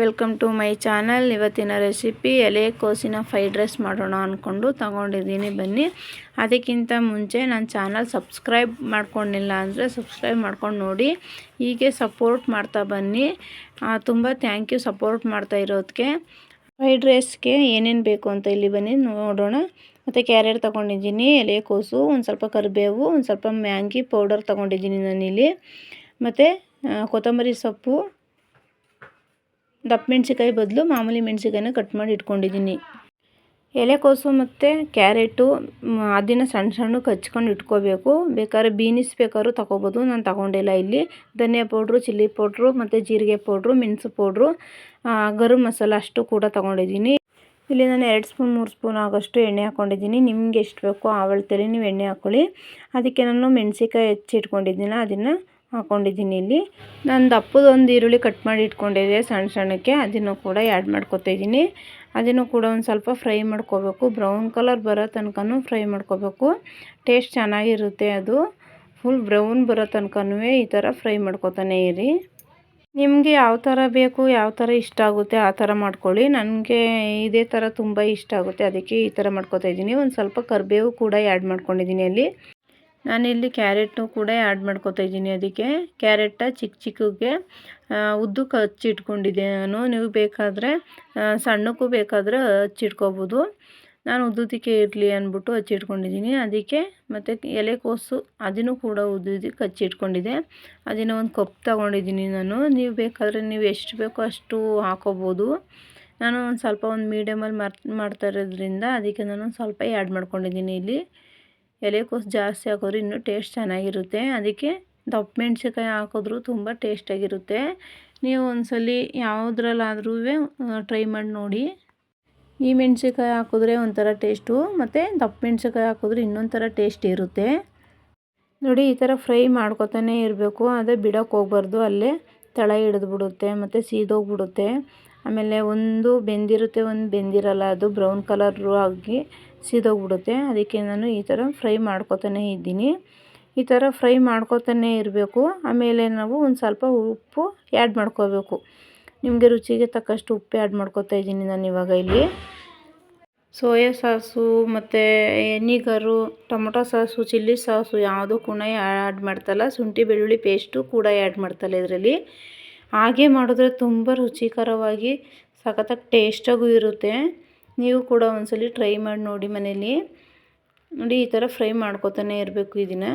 Welcome to my channel. ಇವತ್ತಿನ recipe ಎಲೆಕೋಸಿನ fried rice ಮಾಡೋಣ ಅಂದ್ಕೊಂಡು ತಗೊಂಡಿದ್ದೀನಿ ಬನ್ನಿ. ಅದಕ್ಕಿಂತ ಮುಂಚೆ ನನ್ನ ಚಾನಲ್ ಸಬ್ಸ್ಕ್ರೈಬ್ ಮಾಡ್ಕೊಂಡಿಲ್ಲ ಅಂದರೆ ಸಬ್ಸ್ಕ್ರೈಬ್ ಮಾಡ್ಕೊಂಡು ನೋಡಿ. ಹೀಗೆ ಸಪೋರ್ಟ್ ಮಾಡ್ತಾ ಬನ್ನಿ. ತುಂಬ ಥ್ಯಾಂಕ್ ಯು ಸಪೋರ್ಟ್ ಮಾಡ್ತಾ ಇರೋದಕ್ಕೆ ಫ್ರೈಡ್ ರೈಸ್ಗೆ ಏನೇನು ಬೇಕು ಅಂತ ಇಲ್ಲಿ ಬನ್ನಿ ನೋಡೋಣ. ಮತ್ತು ಕ್ಯಾರೆಟ್ ತೊಗೊಂಡಿದ್ದೀನಿ ಎಲೆಕೋಸು ಒಂದು ಸ್ವಲ್ಪ ಕರಿಬೇವು, ಒಂದು ಸ್ವಲ್ಪ ಮ್ಯಾಂಗಿ ಪೌಡರ್ ತೊಗೊಂಡಿದ್ದೀನಿ ನಾನಿಲ್ಲಿ ಮತ್ತು ಕೊತ್ತಂಬರಿ ಸೊಪ್ಪು ದಪ್ಪ ಮೆಣಸಿಕಾಯಿ ಬದಲು ಮಾಮೂಲಿ ಮೆಣಸಿಕಾಯಿನ ಕಟ್ ಮಾಡಿ ಇಟ್ಕೊಂಡಿದ್ದೀನಿ. ಎಲೆಕೋಸು ಮತ್ತು ಕ್ಯಾರೆಟು ಅದನ್ನು ಸಣ್ಣ ಸಣ್ಣ ಕಚ್ಕೊಂಡು ಇಟ್ಕೋಬೇಕು. ಬೇಕಾದ್ರೆ ಬೀನಿಸ್ ಬೇಕಾದ್ರೂ ತಗೋಬೋದು. ನಾನು ತಗೊಂಡಿಲ್ಲ ಇಲ್ಲಿ. ಧನಿಯಾ ಪೌಡ್ರು, ಚಿಲ್ಲಿ ಪೌಡ್ರು ಮತ್ತು ಜೀರಿಗೆ ಪೌಡ್ರು, ಮೆಣಸು ಪೌಡ್ರು ಗರಂ ಮಸಾಲ ಅಷ್ಟು ಕೂಡ ತೊಗೊಂಡಿದ್ದೀನಿ. ಇಲ್ಲಿ ನಾನು ಎರಡು ಸ್ಪೂನ್, ಮೂರು ಸ್ಪೂನ್ ಆಗೋಷ್ಟು ಎಣ್ಣೆ ಹಾಕ್ಕೊಂಡಿದ್ದೀನಿ ನಿಮ್ಗೆ ಎಷ್ಟು ಬೇಕೋ ಆವಳ್ತಲ್ಲಿ ನೀವು ಎಣ್ಣೆ ಹಾಕ್ಕೊಳ್ಳಿ ಅದಕ್ಕೆ ನಾನು ಮೆಣಸಿಕಾಯಿ ಹೆಚ್ಚಿಟ್ಕೊಂಡಿದ್ದೀನಿ ಅದನ್ನು ಹಾಕ್ಕೊಂಡಿದ್ದೀನಿ ಇಲ್ಲಿ. ನಾನು ದಪ್ಪದೊಂದು ಈರುಳ್ಳಿ ಕಟ್ ಮಾಡಿ ಇಟ್ಕೊಂಡಿದ್ದೆ ಸಣ್ಣ ಸಣ್ಣಕ್ಕೆ. ಅದನ್ನು ಕೂಡ ಆ್ಯಡ್ ಮಾಡ್ಕೊತಾ ಇದ್ದೀನಿ. ಅದನ್ನು ಕೂಡ ಒಂದು ಸ್ವಲ್ಪ ಫ್ರೈ ಮಾಡ್ಕೋಬೇಕು. ಬ್ರೌನ್ ಕಲರ್ ಬರೋ ತನಕನೂ ಫ್ರೈ ಮಾಡ್ಕೋಬೇಕು. ಟೇಸ್ಟ್ ಚೆನ್ನಾಗಿರುತ್ತೆ ಅದು. ಫುಲ್ ಬ್ರೌನ್ ಬರೋ ತನಕನೂ ಈ ಥರ ಫ್ರೈ ಮಾಡ್ಕೊತಾನೆ ಇರಿ. ನಿಮಗೆ ಯಾವ ಥರ ಬೇಕು, ಯಾವ ಥರ ಇಷ್ಟ ಆಗುತ್ತೆ ಆ ಥರ ಮಾಡ್ಕೊಳ್ಳಿ. ನನಗೆ ಇದೇ ಥರ ತುಂಬ ಇಷ್ಟ ಆಗುತ್ತೆ. ಅದಕ್ಕೆ ಈ ಥರ ಮಾಡ್ಕೋತಾ ಇದ್ದೀನಿ. ಒಂದು ಸ್ವಲ್ಪ ಕರಿಬೇವು ಕೂಡ ಆ್ಯಡ್ ಮಾಡ್ಕೊಂಡಿದ್ದೀನಿ ಅಲ್ಲಿ. ನಾನಿಲ್ಲಿ ಕ್ಯಾರೆಟು ಕೂಡ ಆ್ಯಡ್ ಮಾಡ್ಕೊತಾ ಇದ್ದೀನಿ. ಅದಕ್ಕೆ ಕ್ಯಾರೆಟ ಚಿಕ್ಕ ಚಿಕ್ಕಗೆ ಉದ್ದು ಹಚ್ಚಿಟ್ಕೊಂಡಿದ್ದೆ ನಾನು. ನೀವು ಬೇಕಾದರೆ ಸಣ್ಣಕ್ಕೂ ಬೇಕಾದರೆ ಹಚ್ಚಿಟ್ಕೋಬೋದು ನಾನು ಉದ್ದುದಕ್ಕೆ ಇರಲಿ ಅಂದ್ಬಿಟ್ಟು ಹಚ್ಚಿಟ್ಕೊಂಡಿದ್ದೀನಿ ಅದಕ್ಕೆ ಮತ್ತು ಎಲೆಕೋಸು ಅದನ್ನು ಕೂಡ ಉದ್ದುದಕ್ಕೆ ಹಚ್ಚಿಟ್ಕೊಂಡಿದ್ದೆ ಅದನ್ನು ಒಂದು ಕಪ್ ತೊಗೊಂಡಿದ್ದೀನಿ ನಾನು. ನೀವು ಬೇಕಾದರೆ ನೀವು ಎಷ್ಟು ಬೇಕೋ ಅಷ್ಟು ಹಾಕೋಬೋದು. ನಾನು ಒಂದು ಸ್ವಲ್ಪ ಒಂದು ಮೀಡಿಯಮಲ್ಲಿ ಮಾಡ್ತಾ ಇರೋದ್ರಿಂದ ಅದಕ್ಕೆ ನಾನು ಸ್ವಲ್ಪ ಆ್ಯಡ್ ಮಾಡ್ಕೊಂಡಿದ್ದೀನಿ ಇಲ್ಲಿ. ಎಲೆಕೋಸು ಜಾಸ್ತಿ ಹಾಕಿದ್ರೆ ಇನ್ನೂ ಟೇಸ್ಟ್ ಚೆನ್ನಾಗಿರುತ್ತೆ. ಅದಕ್ಕೆ ದಪ್ಪ ಮೆಣಸಿನ್ಕಾಯಿ ಹಾಕಿದ್ರೂ ತುಂಬ ಟೇಸ್ಟಾಗಿರುತ್ತೆ ನೀವು ಒಂದ್ಸಲ ಯಾವುದ್ರಲ್ಲಾದ್ರೂ ಟ್ರೈ ಮಾಡಿ ನೋಡಿ. ಈ ಮೆಣಸಿನ್ಕಾಯಿ ಹಾಕಿದ್ರೆ ಒಂಥರ ಟೇಸ್ಟು, ಮತ್ತು ದಪ್ಪ ಮೆಣಸಿನ್ಕಾಯಿ ಹಾಕಿದ್ರೆ ಇನ್ನೊಂಥರ ಟೇಸ್ಟ್ ಇರುತ್ತೆ. ನೋಡಿ, ಈ ಥರ ಫ್ರೈ ಮಾಡ್ಕೊತಾನೆ ಇರಬೇಕು. ಅದೇ ಬಿಡೋಕ್ಕೆ ಹೋಗ್ಬಾರ್ದು. ಅಲ್ಲೇ ತಳ ಹಿಡಿದ್ಬಿಡುತ್ತೆ, ಮತ್ತು ಸೀದೋಗ್ಬಿಡುತ್ತೆ. ಆಮೇಲೆ ಒಂದು ಬೆಂದಿರುತ್ತೆ, ಒಂದು ಬೆಂದಿರಲ್ಲ, ಅದು ಬ್ರೌನ್ ಕಲರು ಆಗಿ ಸೀದೋಗ್ಬಿಡುತ್ತೆ. ಅದಕ್ಕೆ ನಾನು ಈ ಥರ ಫ್ರೈ ಮಾಡ್ಕೊತಾನೆ ಇದ್ದೀನಿ. ಈ ಥರ ಫ್ರೈ ಮಾಡ್ಕೊತಾನೆ ಇರಬೇಕು. ಆಮೇಲೆ ನಾವು ಒಂದು ಸ್ವಲ್ಪ ಉಪ್ಪು ಆ್ಯಡ್ ಮಾಡ್ಕೋಬೇಕು. ನಿಮಗೆ ರುಚಿಗೆ ತಕ್ಕಷ್ಟು ಉಪ್ಪು ಆ್ಯಡ್ ಮಾಡ್ಕೊತಾ ಇದ್ದೀನಿ ನಾನು ಇವಾಗ ಇಲ್ಲಿ. ಸೋಯಾ ಸಾಸು ಮತ್ತು vinegar, tomato sauce, chilli sauce ಯಾವುದು ಕೂಡ ಆ್ಯಡ್ ಮಾಡ್ತಲ್ಲ. ಶುಂಠಿ, ಬೆಳ್ಳುಳ್ಳಿ ಪೇಸ್ಟು ಕೂಡ ಆ್ಯಡ್ ಮಾಡ್ತಲ್ಲ ಇದರಲ್ಲಿ. ಹಾಗೆ ಮಾಡಿದ್ರೆ ತುಂಬ ರುಚಿಕರವಾಗಿ, ಸಖತ್ತಾಗಿ ಟೇಸ್ಟಾಗೂ ಇರುತ್ತೆ. ನೀವು ಕೂಡ ಒಂದ್ಸಲಿ ಟ್ರೈ ಮಾಡಿ ನೋಡಿ ಮನೇಲಿ. ನೋಡಿ, ಈ ಥರ ಫ್ರೈ ಮಾಡ್ಕೊತಾನೆ ಇರಬೇಕು ಇದನ್ನು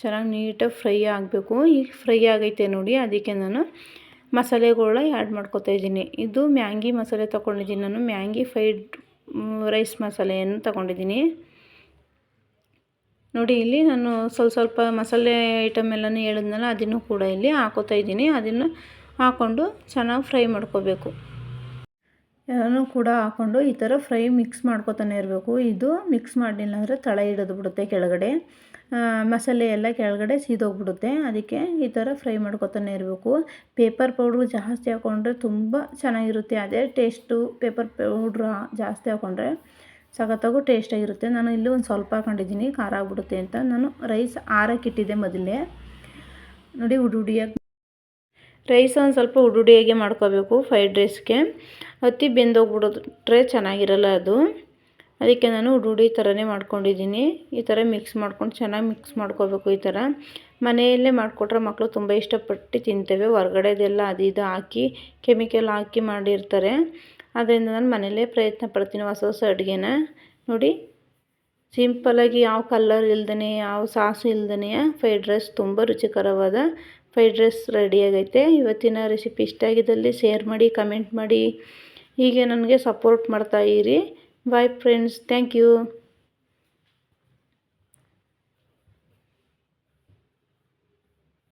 ಚೆನ್ನಾಗಿ ನೀಟಾಗಿ ಫ್ರೈ ಆಗಬೇಕು. ಈಗ ಫ್ರೈ ಆಗೈತೆ ನೋಡಿ, ಅದಕ್ಕೆ ನಾನು ಮಸಾಲೆಗಳ ಆ್ಯಡ್ ಮಾಡ್ಕೊತಾ ಇದ್ದೀನಿ. ಇದು ಮ್ಯಾಂಗಿ ಮಸಾಲೆ ತೊಗೊಂಡಿದ್ದೀನಿ. ನಾನು ಮ್ಯಾಂಗಿ ಫ್ರೈಡ್ ರೈಸ್ ಮಸಾಲೆಯನ್ನು ತೊಗೊಂಡಿದ್ದೀನಿ. ನೋಡಿ, ಇಲ್ಲಿ ನಾನು ಸ್ವಲ್ಪ ಸ್ವಲ್ಪ ಮಸಾಲೆ ಐಟಮ್ ಎಲ್ಲನೂ ಹೇಳಿದ್ನಲ್ಲ, ಅದನ್ನು ಕೂಡ ಇಲ್ಲಿ ಹಾಕೋತಾ ಇದ್ದೀನಿ. ಅದನ್ನು ಹಾಕ್ಕೊಂಡು ಚೆನ್ನಾಗಿ ಫ್ರೈ ಮಾಡ್ಕೋಬೇಕು. ಎಲ್ಲನೂ ಕೂಡ ಹಾಕ್ಕೊಂಡು ಈ ಥರ ಫ್ರೈ ಮಿಕ್ಸ್ ಮಾಡ್ಕೋತಾನೆ ಇರಬೇಕು. ಇದು ಮಿಕ್ಸ್ ಮಾಡಲಿಲ್ಲ ಅಂದರೆ ತಳ ಹಿಡಿದು ಬಿಡುತ್ತೆ ಕೆಳಗಡೆ. ಮಸಾಲೆ ಎಲ್ಲ ಕೆಳಗಡೆ ಸೀದೋಗ್ಬಿಡುತ್ತೆ. ಅದಕ್ಕೆ ಈ ಥರ ಫ್ರೈ ಮಾಡ್ಕೊತಾನೆ ಇರಬೇಕು. ಪೇಪರ್ ಪೌಡ್ರು ಜಾಸ್ತಿ ಹಾಕ್ಕೊಂಡ್ರೆ ತುಂಬ ಚೆನ್ನಾಗಿರುತ್ತೆ. ಅದೇ ಟೇಸ್ಟು ಪೇಪರ್ ಪೌಡ್ರು ಜಾಸ್ತಿ ಹಾಕ್ಕೊಂಡ್ರೆ ಸಖತ್ತಾಗೂ ಟೇಸ್ಟಾಗಿರುತ್ತೆ. ನಾನು ಇಲ್ಲಿ ಒಂದು ಸ್ವಲ್ಪ ಹಾಕೊಂಡಿದ್ದೀನಿ, ಖಾರ ಆಗ್ಬಿಡುತ್ತೆ ಅಂತ. ನಾನು ರೈಸ್ ಆರಕ್ಕಿಟ್ಟಿದ್ದೆ ಮೊದಲೇ. ನೋಡಿ ಉಡುಡಿಯಾಗಿ ರೈಸ್ ಒಂದು ಸ್ವಲ್ಪ ಉಡುಡಿಯಾಗೆ ಮಾಡ್ಕೋಬೇಕು ಫ್ರೈಡ್ ರೈಸ್ಗೆ ಹತ್ತಿ ಬೆಂದೋಗ್ಬಿಡಿದ್ರೆ ಚೆನ್ನಾಗಿರಲ್ಲ ಅದು. ಅದಕ್ಕೆ ನಾನು ಉಡುಡಿ ಥರನೇ ಮಾಡ್ಕೊಂಡಿದ್ದೀನಿ. ಈ ಥರ ಮಿಕ್ಸ್ ಮಾಡ್ಕೊಂಡು ಚೆನ್ನಾಗಿ ಮಿಕ್ಸ್ ಮಾಡ್ಕೋಬೇಕು ಈ ಥರ. ಮನೆಯಲ್ಲೇ ಮಾಡಿಕೊಟ್ರೆ ಮಕ್ಕಳು ತುಂಬ ಇಷ್ಟಪಟ್ಟು ತಿಂತೇವೆ. ಹೊರ್ಗಡೆದೆಲ್ಲ ಅದು ಇದು ಹಾಕಿ ಕೆಮಿಕಲ್ ಹಾಕಿ ಮಾಡಿರ್ತಾರೆ. ಅದರಿಂದ ನಾನು ಮನೆಯಲ್ಲೇ ಪ್ರಯತ್ನ ಪಡ್ತೀನಿ ಹೊಸ ಹೊಸ ಅಡುಗೆನ. ನೋಡಿ ಸಿಂಪಲ್ಲಾಗಿ ಯಾವ ಕಲ್ಲರ್ ಇಲ್ದೇ ಯಾವ ಸಾಸು ಇಲ್ದೇ ಫ್ರೈಡ್ ರೈಸ್ ತುಂಬ ರುಚಿಕರವಾದ ಫ್ರೈಡ್ ರೈಸ್ ರೆಡಿಯಾಗೈತೆ ಇವತ್ತಿನ ರೆಸಿಪಿ ಇಷ್ಟ ಆಗಿದ್ದಲ್ಲಿ ಶೇರ್ ಮಾಡಿ ಕಮೆಂಟ್ ಮಾಡಿ. ಹೀಗೆ ನನಗೆ ಸಪೋರ್ಟ್ ಮಾಡ್ತಾಯಿರಿ ಬಾಯ್ ಫ್ರೆಂಡ್ಸ್ ಥ್ಯಾಂಕ್ ಯು